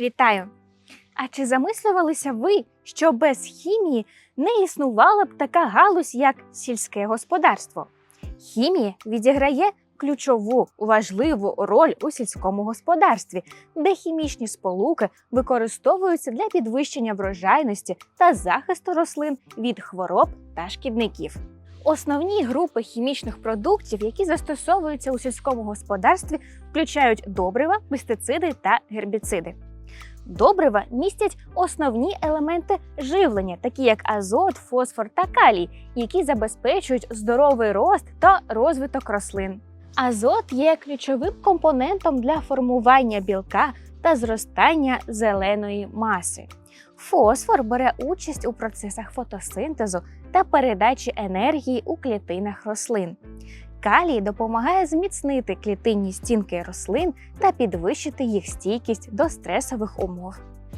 Вітаю! А чи замислювалися ви, що без хімії не існувала б така галузь, як сільське господарство? Хімія відіграє ключову важливу роль у сільському господарстві, де хімічні сполуки використовуються для підвищення врожайності та захисту рослин від хвороб та шкідників. Основні групи хімічних продуктів, які застосовуються у сільському господарстві, включають добрива, пестициди та гербіциди. Добрива містять основні елементи живлення, такі як азот, фосфор та калій, які забезпечують здоровий рост та розвиток рослин. Азот є ключовим компонентом для формування білка та зростання зеленої маси. Фосфор бере участь у процесах фотосинтезу та передачі енергії у клітинах рослин. Калій допомагає зміцнити клітинні стінки рослин та підвищити їх стійкість до стресових умов.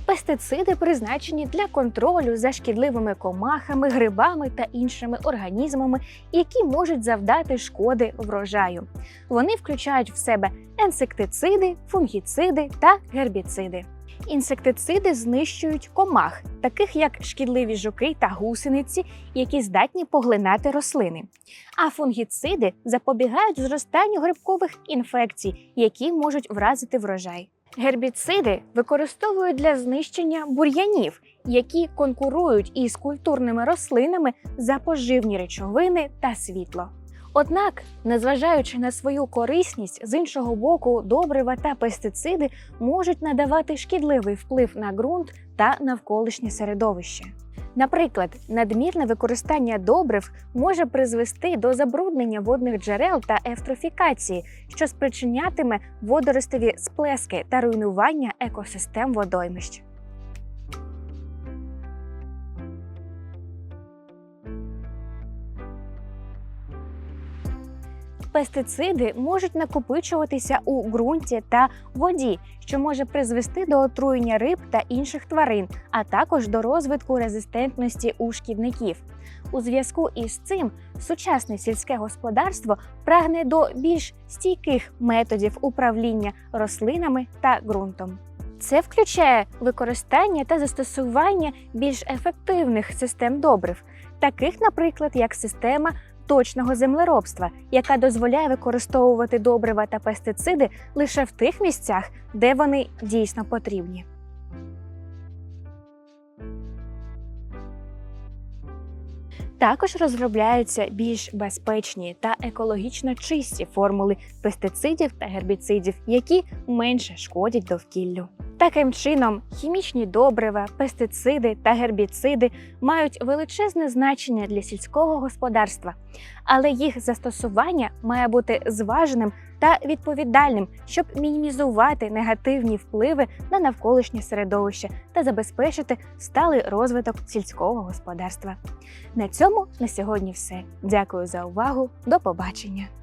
Пестициди призначені для контролю за шкідливими комахами, грибами та іншими організмами, які можуть завдати шкоди врожаю. Вони включають в себе енсектициди, фунгіциди та гербіциди. Інсектициди знищують комах, таких як шкідливі жуки та гусениці, які здатні поглинати рослини. А фунгіциди запобігають зростанню грибкових інфекцій, які можуть вразити врожай. Гербіциди використовують для знищення бур'янів, які конкурують із культурними рослинами за поживні речовини та світло. Однак, незважаючи на свою корисність, з іншого боку, добрива та пестициди можуть надавати шкідливий вплив на ґрунт та навколишнє середовище. Наприклад, надмірне використання добрив може призвести до забруднення водних джерел та ефтрофікації, що спричинятиме водоростові сплески та руйнування екосистем водоймищ. Пестициди можуть накопичуватися у ґрунті та воді, що може призвести до отруєння риб та інших тварин, а також до розвитку резистентності у шкідників. У зв'язку із цим сучасне сільське господарство прагне до більш стійких методів управління рослинами та ґрунтом. Це включає використання та застосування більш ефективних систем добрив, таких, наприклад, як система точного землеробства, яка дозволяє використовувати добрива та пестициди лише в тих місцях, де вони дійсно потрібні. Також розробляються більш безпечні та екологічно чисті формули пестицидів та гербіцидів, які менше шкодять довкіллю. Таким чином, хімічні добрива, пестициди та гербіциди мають величезне значення для сільського господарства, але їх застосування має бути зваженим та відповідальним, щоб мінімізувати негативні впливи на навколишнє середовище та забезпечити сталий розвиток сільського господарства. На цьому на сьогодні все. Дякую за увагу. До побачення.